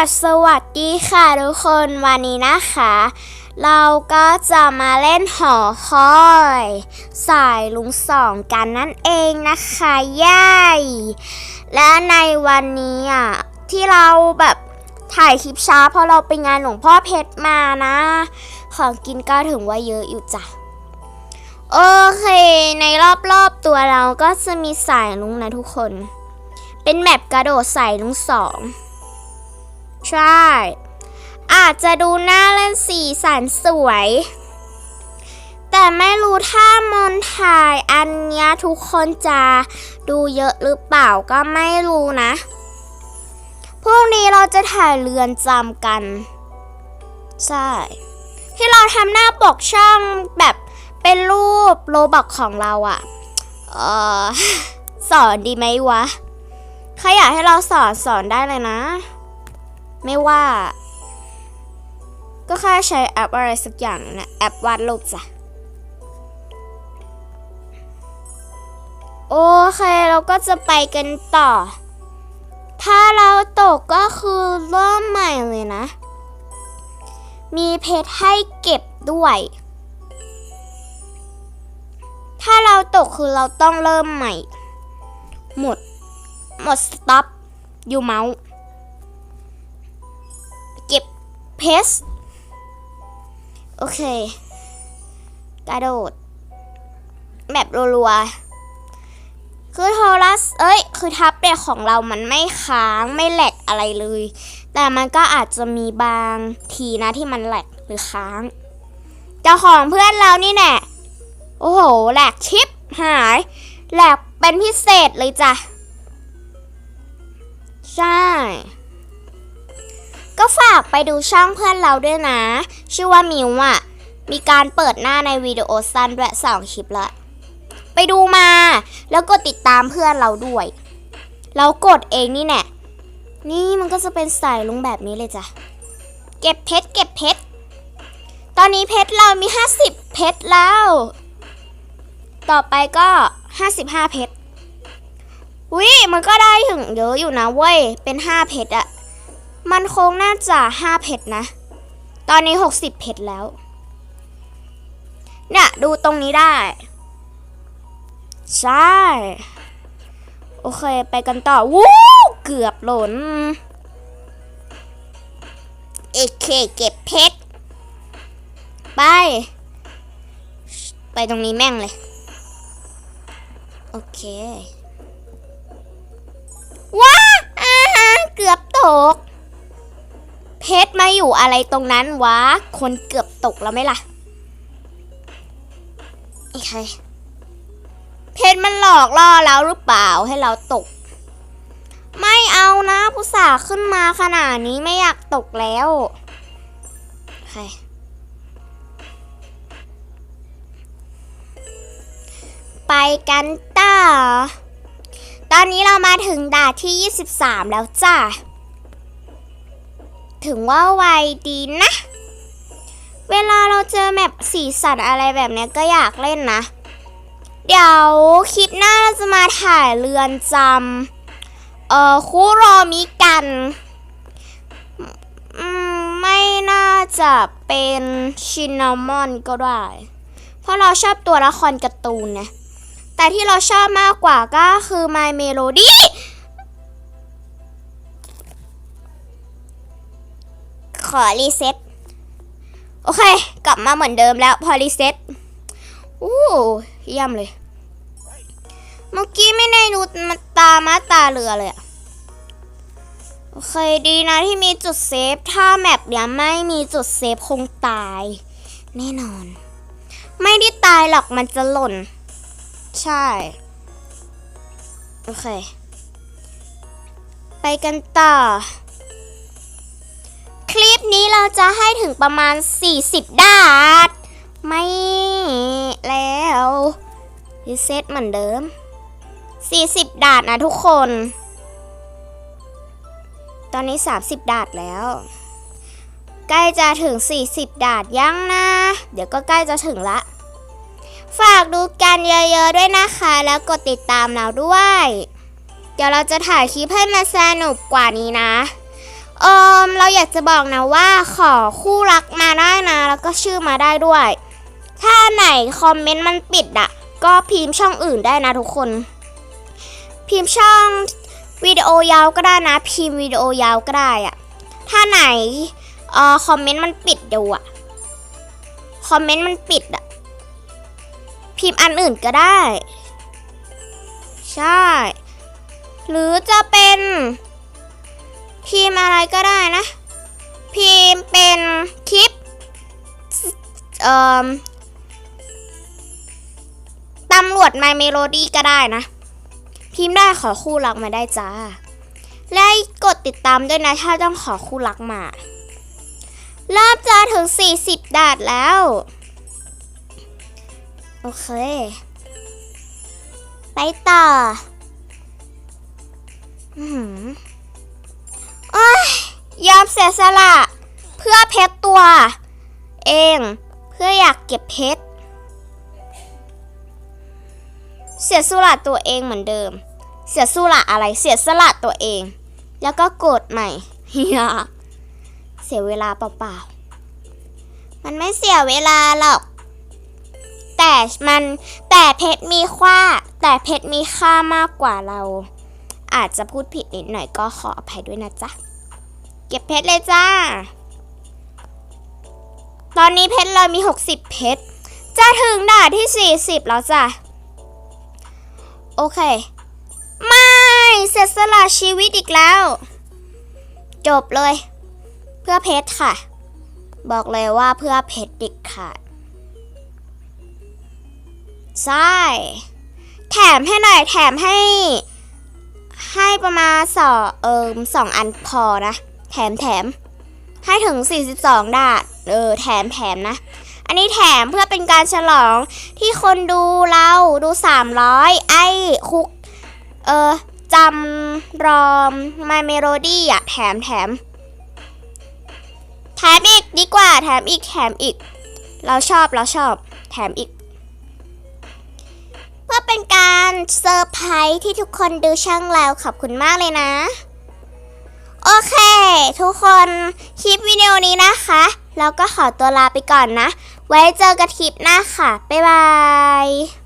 สวัสดีค่ะทุกคนวันนี้นะคะ เราก็จะมาเล่นหอคอย สายลุงสองกันนั่นเองนะคะย่ายและในวันนี้อะที่เราแบบถ่ายคลิปช้าเพราะเราไปงานหลวงพ่อเพชรมานะ ของกินก็ถึงว่าเยอะอยู่จ้ะโอเค ในรอบๆตัวเราก็จะมีสายลุงนะทุกคน เป็นแมปกระโดดสายลุงสอง ใช่อาจจะดูน่าเล่นสีสันสวย แต่ไม่รู้ถ้ามนถ่ายอันเนี้ยทุกคนจะดูเยอะหรือเปล่าก็ไม่รู้นะพรุ่งนี้เราจะถ่ายเรือนจำกัน ใช่ ที่เราทำหน้าปกช่องแบบเป็นรูปโลบักของเราอะเออสอนดีไหมวะใครอยากให้เราสอนสอนได้เลยนะ ไม่ว่า ก็แค่ใช้แอปอะไรสักอย่างนะแอปวาดรูปจ้ะโอเคเราก็จะไปกันต่อ ถ้าเราตกก็คือเริ่มใหม่เลยนะ มีเพชรให้เก็บด้วย ถ้าเราตกคือเราต้องเริ่มใหม่ หมด หมดสต็อปอยู่เมาส์ เพชรโอเค กระโดดแบบรัวๆ คือโทรศัพท์เอ้ย คือทับเด็ตของเรามันไม่ค้างไม่แหลกอะไรเลย แต่มันก็อาจจะมีบางทีนะที่มันแหลกหรือค้าง เจ้าของเพื่อนเรานี่แน่โอ้โห แหลกชิปหาย แหลกเป็นพิเศษเลยจ้ะ ใช่ ก็ฝากไปดูช่องเพื่อนเราด้วยนะ ชื่อว่ามิวอะมีการเปิดหน้าในวิดีโอสั้นด้วยสองคลิปละไปดูมา แล้วกดติดตามเพื่อนเราด้วย เรากดเองนี่แน่นี่มันก็จะเป็นสายลุงแบบนี้เลยจ้ะ เก็บเพชรเก็บเพชร ตอนนี้เพชรเรามี 50 เพชรแล้ว ต่อไปก็ 55 เพชรวิมันก็ได้ถึงเยอะอยู่นะเว้ย เป็น 5 เพชรอะ มันคงน่าจะ5เพชรนะ ตอนนี้60เพชรแล้ว เนี่ย ดูตรงนี้ได้ ใช่ โอเค ไปกันต่อ วู้ เกือบหล่นเอเคเก็บเพชร ไป ไปตรงนี้แม่งเลย โอเคว้าอาหารเกือบตก ชรมาอยู่อะไรตรงนั้นวะ คนเกือบตกแล้วไหมล่ะโอเคเพชรมันหลอกล่อเราหรือเปล่าให้เราตก ไม่เอานะผู้สาขึ้นมาขนาดนี้ไม่อยากตกแล้วโอเคไปกันต่อตอนนี้เรามาถึงด่านที่ 23 แล้วจ้า ถึงว่าไวดีนะ เวลาเราเจอแมปสีสันอะไรแบบนี้ก็อยากเล่นนะ เดี๋ยวคลิปหน้าเราจะมาถ่ายเรือนจำเอ่อคุโรมิกันมไม่น่าจะเป็นชินนามอนก็ได้ เพราะเราชอบตัวละครการ์ตูนนะแต่ที่เราชอบมากกว่าก็คือ My Melody ขอรีเซ็ตโอเค กลับมาเหมือนเดิมแล้ว พอรีเซ็ตอู้เยี่ยมเลย เมื่อกี้ไม่ได้ดูมาตามาตาเรือเลยอะโอเคดีนะที่มีจุดเซฟ ถ้าแมปเนี้ยไม่มีจุดเซฟคงตาย แน่นอน ไม่ได้ตายหรอกมันจะหล่น ใช่ โอเค ไปกันต่อ คลิปนี้เราจะให้ถึงประมาณ 40 ดาทไม่แล้วรีเซ็ตเหมือนเดิม 40 ดาทนะทุกคน ตอนนี้ 30 ดาทแล้ว ใกล้จะถึง 40 ดาทยังนะ เดี๋ยวก็ใกล้จะถึงละ ฝากดูกันเยอะๆด้วยนะคะ แล้วกดติดตามเราด้วย เดี๋ยวเราจะถ่ายคลิปให้มันสนุกกว่านี้นะ เอิมเราอยากจะบอกนะว่าขอคู่รักมาได้นะ แล้วก็ชื่อมาได้ด้วย ถ้าไหนคอมเมนต์มันปิดอะก็พิมพ์ช่องอื่นได้นะทุกคน พิมพ์ช่องวิดีโอยาวก็ได้นะ พิมพ์วิดีโอยาวก็ได้อะถ้าไหนเอ่อคอมเมนต์มันปิดเดี๋ยวอะคอมเมนต์มันปิดอะพิมพ์อันอื่นก็ได้ ใช่ หรือจะเป็น พิมพ์อะไรก็ได้นะ พิมพ์เป็นคลิปเอ่อตำรวจ My Melody ก็ได้นะ พิมพ์ได้ขอคู่รักมาได้จ้า และกดติดตามด้วยนะถ้าต้องขอคู่รักมาเริ่มจะถึง 40 ดาดแล้ว โอเค ไปต่อ อือ สียสละ เพื่อเพชรตัว เองเพื่ออยากเก็บเพชรเสียสละตัวเองเหมือนเดิม เสียสละอะไรเสียสละตัวเอง แล้วก็โกรธใหม่เฮียเสียเวลาเปล่าๆมันไม่เสียเวลาหรอก แต่มันแต่เพชรมีค่าแต่เพชรมีค่ามากกว่าเรา อาจจะพูดผิดนิดหน่อยก็ขออภัยด้วยนะจ๊ะ เก็บเพชรเลยจ้า ตอนนี้เพชรเรามี 60 เพชร จะถึงด่านที่ 40 แล้วจ้ะ โอเค ไม่เสียสละชีวิตอีกแล้ว จบเลย เพื่อเพชรค่ะ บอกเลยว่าเพื่อเพชรด็กขาดใช่แถมให้หน่อยแถมให้ ให้ประมาณสองเอิมสองอันพอนะ แถมแถมให้ถึง 42 ดาดเออ แถมแถมนะ อันนี้แถมเพื่อเป็นการฉลองที่คนดูเราดู 300 ไอ้คุก เออจำรอม My Melody อะแถมแถม แถมอีกดีกว่า แถมอีกแถมอีก เราชอบเราชอบ แถมอีก เพื่อเป็นการเซอร์ไพรส์ที่ทุกคนดูช่างแล้วขอบคุณมากเลยนะ โอเค ทุกคนคลิปวิดีโอนี้นะคะ เราก็ขอตัวลาไปก่อนนะ ไว้เจอกันคลิปหน้าค่ะ บ๊ายบาย